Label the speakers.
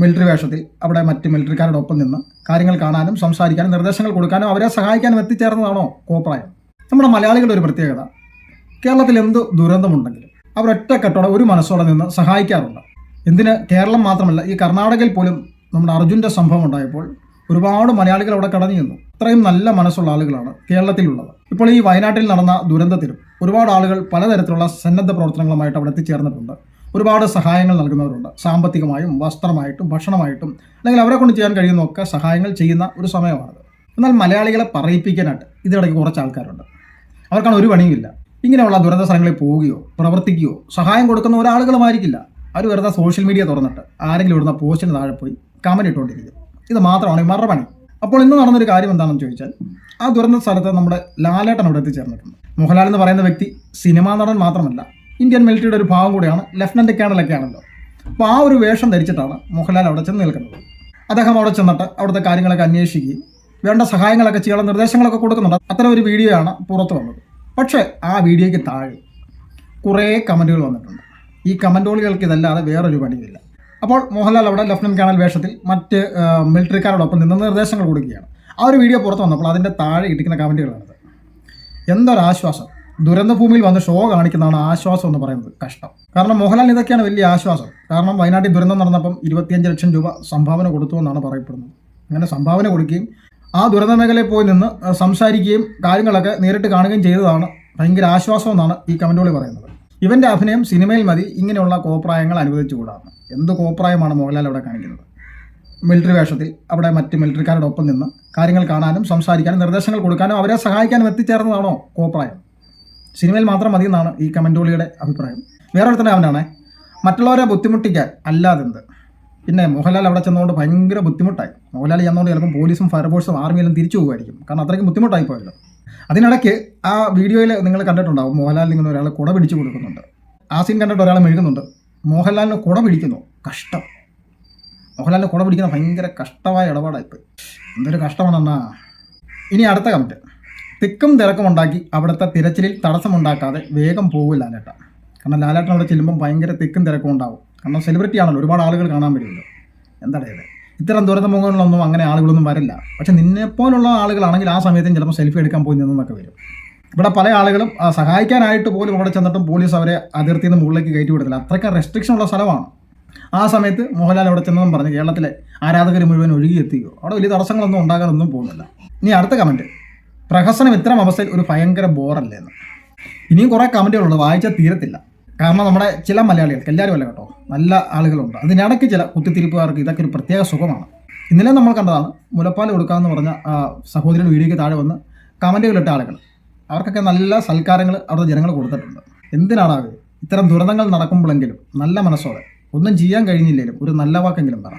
Speaker 1: Military വേഷത്തിൽ അവിടെ മറ്റ് മിലിറ്ററിക്കാരുടെ ഒപ്പം നിന്ന് കാര്യങ്ങൾ കാണാനും സംസാരിക്കാനും നിർദ്ദേശങ്ങൾ കൊടുക്കാനും അവരെ സഹായിക്കാനും എത്തിച്ചേർന്നതാണോ കോപ്രായം? നമ്മുടെ മലയാളികളുടെ ഒരു പ്രത്യേകത കേരളത്തിൽ എന്ത് ദുരന്തമുണ്ടെങ്കിലും അവർ ഒറ്റക്കെട്ടോടെ ഒരു മനസ്സോടെ നിന്ന് സഹായിക്കാറുണ്ട്. എന്തിന്? കേരളം മാത്രമല്ല ഈ കർണാടകയിൽ പോലും നമ്മുടെ അർജുന്റെ സംഭവം ഉണ്ടായപ്പോൾ ഒരുപാട് മലയാളികൾ അവിടെ കടന്നു ചെന്നു. അത്രയും നല്ല മനസ്സുള്ള ആളുകളാണ് കേരളത്തിലുള്ളത്. ഇപ്പോൾ ഈ വയനാട്ടിൽ നടന്ന ദുരന്തത്തിലും ഒരുപാട് ആളുകൾ പലതരത്തിലുള്ള സന്നദ്ധ പ്രവർത്തനങ്ങളുമായിട്ട് അവിടെ എത്തിച്ചേർന്നിട്ടുണ്ട്. ഒരുപാട് സഹായങ്ങൾ നൽകുന്നവരുണ്ട്. സാമ്പത്തികമായും വസ്ത്രമായിട്ടും ഭക്ഷണമായിട്ടും അല്ലെങ്കിൽ അവരെ കൊണ്ട് ചെയ്യാൻ കഴിയുന്നൊക്കെ സഹായങ്ങൾ ചെയ്യുന്ന ഒരു സമയമാണത്. എന്നാൽ മലയാളികളെ പറയിപ്പിക്കാനായിട്ട് ഇതിനിടയ്ക്ക് കുറച്ച് ആൾക്കാരുണ്ട്. അവർക്കാണ് ഒരു പണിയുമില്ല. ഇങ്ങനെയുള്ള ദുരന്ത സ്ഥലങ്ങളിൽ പോവുകയോ പ്രവർത്തിക്കുകയോ സഹായം കൊടുക്കുന്ന ഒരാളുകളുമായിരിക്കില്ല. അവർ വെറുതെ സോഷ്യൽ മീഡിയ തുറന്നിട്ട് ആരെങ്കിലും ഇടുന്ന പോസ്റ്റിന് താഴെ പോയി കമന്റ് ഇട്ടുകൊണ്ടിരിക്കും. ഇത് മാത്രമാണ് ഇവരുടെ പണി. അപ്പോൾ ഇന്ന് നടന്നൊരു കാര്യം എന്താണെന്ന് ചോദിച്ചാൽ ആ ദുരന്ത സ്ഥലത്ത് നമ്മുടെ ലാലേട്ടൻ അവിടെ എത്തിച്ചേർന്നിട്ടുണ്ട്. മോഹൻലാൽ എന്ന് പറയുന്ന വ്യക്തി സിനിമാ നടൻ മാത്രമല്ല. ഇന്ത്യൻ മിലിറ്ററിയുടെ ഒരു ഭാഗം കൂടിയാണ് ലെഫ്റ്റനന്റ് കേണലൊക്കെ ആണല്ലോ. അപ്പോൾ ആ ഒരു വേഷം ധരിച്ചിട്ടാണ് മോഹൻലാൽ അവിടെ ചെന്ന് നിൽക്കുന്നത്. അദ്ദേഹം അവിടെ ചെന്നിട്ട് അവിടുത്തെ കാര്യങ്ങളൊക്കെ അന്വേഷിക്കുകയും വേണ്ട സഹായങ്ങളൊക്കെ ചെയ്യാനുള്ള നിർദ്ദേശങ്ങളൊക്കെ കൊടുക്കുന്നുണ്ട്. അത്തരം ഒരു വീഡിയോ ആണ് പുറത്തു വന്നത്. പക്ഷേ ആ വീഡിയോയ്ക്ക് താഴെ കുറേ കമന്റുകൾ വന്നിട്ടുണ്ട്. ഈ കമന്റോളുകൾക്ക് ഇതല്ലാതെ വേറൊരു പണിയില്ല അപ്പോൾ മോഹൻലാൽ അവിടെ ലെഫ്റ്റനന്റ് കേണൽ വേഷത്തിൽ മറ്റ് മിലിറ്ററിക്കാരോടൊപ്പം നിന്ന് നിർദ്ദേശങ്ങൾ കൊടുക്കുകയാണ്. ആ ഒരു വീഡിയോ പുറത്ത് വന്നപ്പോൾ അതിന്റെ താഴെ ഇട്ടിക്കുന്ന കമന്റുകളാണിത് എന്തൊരാശ്വാസം. ദുരന്തഭൂമിയിൽ വന്ന് ഷോ കാണിക്കുന്നതാണ് ആശ്വാസം എന്ന് പറയുന്നത് കഷ്ടം. കാരണം മോഹൻലാൽ ഇതൊക്കെയാണ് വലിയ ആശ്വാസം. കാരണം വയനാട്ടിൽ ദുരന്തം നടന്നപ്പം ഇരുപത്തിയഞ്ച് ലക്ഷം രൂപ സംഭാവന കൊടുത്തു എന്നാണ് പറയപ്പെടുന്നത്. അങ്ങനെ സംഭാവന കൊടുക്കുകയും ആ ദുരന്ത മേഖലയിൽ പോയി നിന്ന് സംസാരിക്കുകയും കാര്യങ്ങളൊക്കെ നേരിട്ട് കാണുകയും ചെയ്തതാണ് ഭയങ്കര ആശ്വാസം എന്നാണ് ഈ കമന്റുകളിൽ പറയുന്നത്. ഇവന്റെ അഭിനയം സിനിമയിൽ മതി ഇങ്ങനെയുള്ള കോപ്രായങ്ങൾ അനുവദിച്ചുകൂടാണ്. എന്ത് കോപ്രായമാണ് മോഹൻലാൽ അവിടെ കാണിക്കുന്നത്? മിലിറ്ററി വേഷത്തിൽ അവിടെ മറ്റ് മിലിറ്ററിക്കാരുടെ ഒപ്പം നിന്ന് കാര്യങ്ങൾ കാണാനും സംസാരിക്കാനും നിർദ്ദേശങ്ങൾ കൊടുക്കാനും അവരെ സഹായിക്കാനും എത്തിച്ചേർന്നതാണോ കോപ്രായം? സിനിമയിൽ മാത്രം മതി എന്നാണ് ഈ കമന്റോളിയുടെ അഭിപ്രായം. വേറെ ഒരുത്തന്നെ അവനാണ്. മറ്റുള്ളവരെ ബുദ്ധിമുട്ടിക്കാൻ അല്ലാതെന്ത്? പിന്നെ മോഹൻലാൽ അവിടെ ചെന്നുകൊണ്ട് ഭയങ്കര ബുദ്ധിമുട്ടായി. മോഹൻലാൽ ചെന്നുകൊണ്ട് ചിലപ്പോൾ പോലീസും ഫയർഫോഴ്സും ആർമിയെല്ലാം തിരിച്ചു പോകുമായിരിക്കും. കാരണം അത്രയ്ക്ക് ബുദ്ധിമുട്ടായി പോയല്ലോ. അതിനിടയ്ക്ക് ആ വീഡിയോയിൽ നിങ്ങൾ കണ്ടിട്ടുണ്ടാവും മോഹൻലാലിന് ഇങ്ങനെ ഒരാൾ കുട പിടിച്ചു കൊടുക്കുന്നുണ്ട്. ആ സീൻ കണ്ടിട്ട് ഒരാൾ മെഴുകുന്നുണ്ട്. മോഹൻലാലിന് കുട പിടിക്കുന്നു. കഷ്ടം. മോഹൻലാലിന് കുട പിടിക്കുന്ന ഭയങ്കര കഷ്ടമായ ഇടപാടായിപ്പോയി. എന്തൊരു കഷ്ടമാണെന്നാ? ഇനി അടുത്ത കമന്റ് തിക്കും തിരക്കും ഉണ്ടാക്കി അവിടുത്തെ തിരച്ചിലിൽ തടസ്സമുണ്ടാക്കാതെ വേഗം പോകും ലാലേട്ട. കാരണം ലാലേട്ടൻ അവിടെ ചെല്ലുമ്പോൾ ഭയങ്കര തിക്കും തിരക്കും ഉണ്ടാവും. കാരണം സെലിബ്രിറ്റി ആണല്ലോ ഒരുപാട് ആളുകൾ കാണാൻ വരുമല്ലോ. എന്താണ് ഇത്? ഇത്തരം ദുരന്തമുഖങ്ങളിലൊന്നും അങ്ങനെ ആളുകളൊന്നും വരില്ല. പക്ഷെ നിന്നെപ്പോലുള്ള ആളുകളാണെങ്കിൽ ആ സമയത്തും ചിലപ്പോൾ സെൽഫി എടുക്കാൻ പോയി നിന്നൊക്കെ വരും. ഇവിടെ പല ആളുകളും സഹായിക്കാനായിട്ട് പോലും അവിടെ ചെന്നിട്ടും പോലീസ് അവരെ അതിർത്തിയിൽ നിന്ന് മുകളിലേക്ക് കയറ്റി വിടത്തില്ല. അത്രയ്ക്ക് റെസ്ട്രിക്ഷൻ ഉള്ള സ്ഥലമാണ്. ആ സമയത്ത് മോഹൻലാൽ അവിടെ ചെന്നതും പറഞ്ഞ് കേരളത്തിലെ ആരാധകർ മുഴുവൻ ഒഴുകിയെത്തിയോ? അവിടെ വലിയ തടസ്സങ്ങളൊന്നും ഉണ്ടാകാനൊന്നും പോകുന്നില്ല. ഇനി അടുത്ത കമന്റ് പ്രഹസനം ഇത്തരം അവസ്ഥയിൽ ഒരു ഭയങ്കര ബോറല്ലേ എന്ന്. ഇനിയും കുറേ കമന്റുകളുണ്ട് വായിച്ചാൽ തീരത്തില്ല. കാരണം നമ്മുടെ ചില മലയാളികൾക്ക് എല്ലാവരും അല്ല കേട്ടോ നല്ല ആളുകളുണ്ട്. അതിനിടയ്ക്ക് ചില കുത്തിത്തിരിപ്പുകാർക്ക് ഇതൊക്കെ ഒരു പ്രത്യേക സുഖമാണ്. ഇന്നലെ നമ്മൾ കണ്ടതാണ് മുലപ്പാൽ കൊടുക്കാമെന്ന് പറഞ്ഞ സഹോദരിയുടെ വീഡിയോയ്ക്ക് താഴെ വന്ന് കമന്റുകളിട്ട ആളുകൾ. അവർക്കൊക്കെ നല്ല സൽക്കാരങ്ങൾ അവിടുത്തെ ജനങ്ങൾ കൊടുത്തിട്ടുണ്ട്. എന്തിനാണാവേ ഇത്തരം ദുരന്തങ്ങൾ നടക്കുമ്പോഴെങ്കിലും നല്ല മനസ്സോടെ. ഒന്നും ചെയ്യാൻ കഴിഞ്ഞില്ലെങ്കിലും ഒരു നല്ല വാക്കെങ്കിലും പറ.